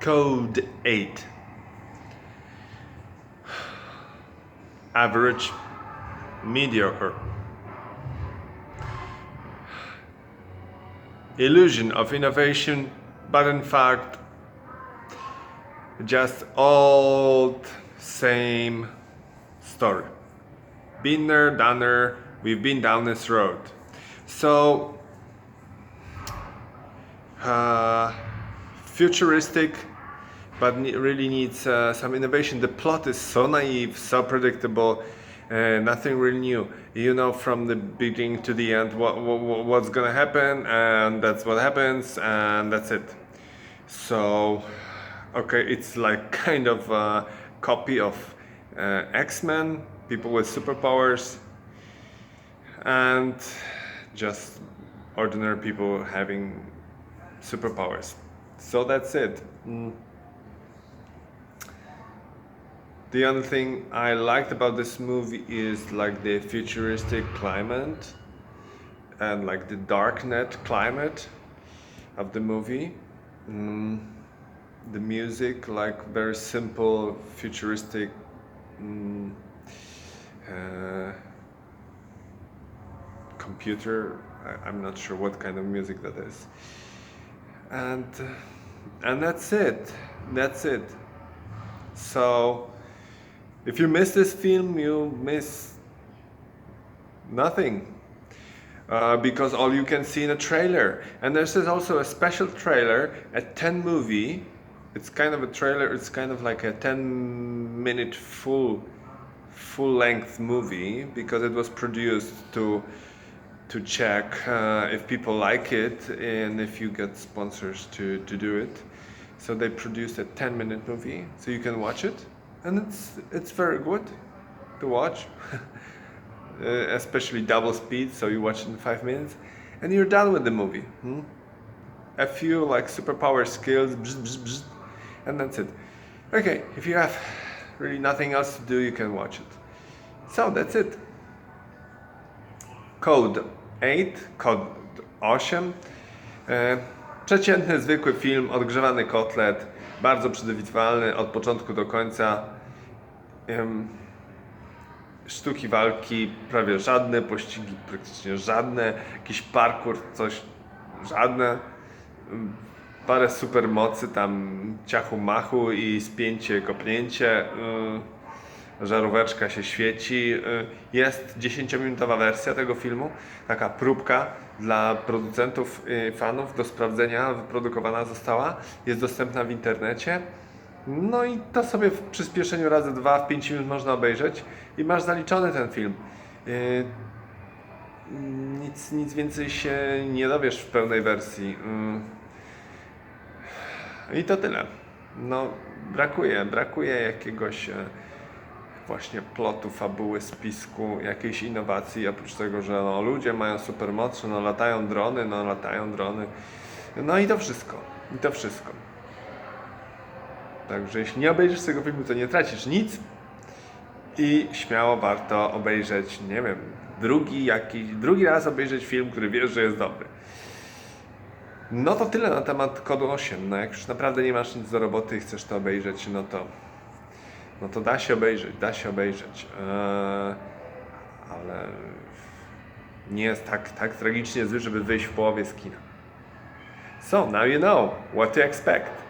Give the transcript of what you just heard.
Code 8. Average, mediocre. Illusion of innovation, but in fact, just old, same story. Been there, done there, we've been down this road. So, uh, futuristic, but really needs uh, some innovation. The plot is so naive, so predictable, uh, nothing really new. You know from the beginning to the end what, what what's gonna happen, and that's what happens, and that's it. So, okay, it's like kind of a copy of uh, X Men, people with superpowers, and just ordinary people having superpowers. So that's it. Mm. The only thing I liked about this movie is like the futuristic climate and like the darknet climate of the movie. Mm. The music, like very simple, futuristic. Mm, uh, computer. I, I'm not sure what kind of music that is. And and that's it. That's it. So if you miss this film, you miss nothing. Uh, because all you can see in a trailer. And there's this also a special trailer, a 10 movie. It's kind of a trailer, it's kind of like a 10 minute full full length movie because it was produced to to check uh, if people like it and if you get sponsors to, to do it. So they produced a 10 minute movie so you can watch it and it's it's very good to watch. uh, especially double speed so you watch it in 5 minutes and you're done with the movie. Hmm? A few like superpower skills bzz, bzz, bzz, and that's it. Okay, if you have really nothing else to do you can watch it. So that's it. Code 8, Code 8. E, przeciętny, zwykły film, odgrzewany kotlet, bardzo przewidywalny od początku do końca. Sztuki walki prawie żadne, pościgi praktycznie żadne, jakiś parkour, coś żadne. Parę supermocy, tam ciachu machu i spięcie, kopnięcie. Żaróweczka się świeci. Y, Jest 10-minutowa wersja tego filmu, taka próbka dla producentów, fanów do sprawdzenia, wyprodukowana została. Jest dostępna w internecie. No i to sobie w przyspieszeniu razy dwa w 5 minut można obejrzeć i masz zaliczony ten film. Y, Nic, nic więcej się nie dowiesz w pełnej wersji. I to tyle. No, brakuje, brakuje jakiegoś e, właśnie plotu, fabuły, spisku, jakiejś innowacji, oprócz tego, że no, ludzie mają supermoce, no latają drony, no latają drony. No i to wszystko. I to wszystko. Także jeśli nie obejrzysz tego filmu, to nie tracisz nic. I śmiało warto obejrzeć, nie wiem, drugi jakiś, drugi raz obejrzeć film, który wiesz, że jest dobry. No to tyle na temat kodu 8. No jak już naprawdę nie masz nic do roboty i chcesz to obejrzeć, no to no to da się obejrzeć, da się obejrzeć. Eee, ale nie jest tak, tak tragicznie zły, żeby wyjść w połowie z kina. So now you know what to expect.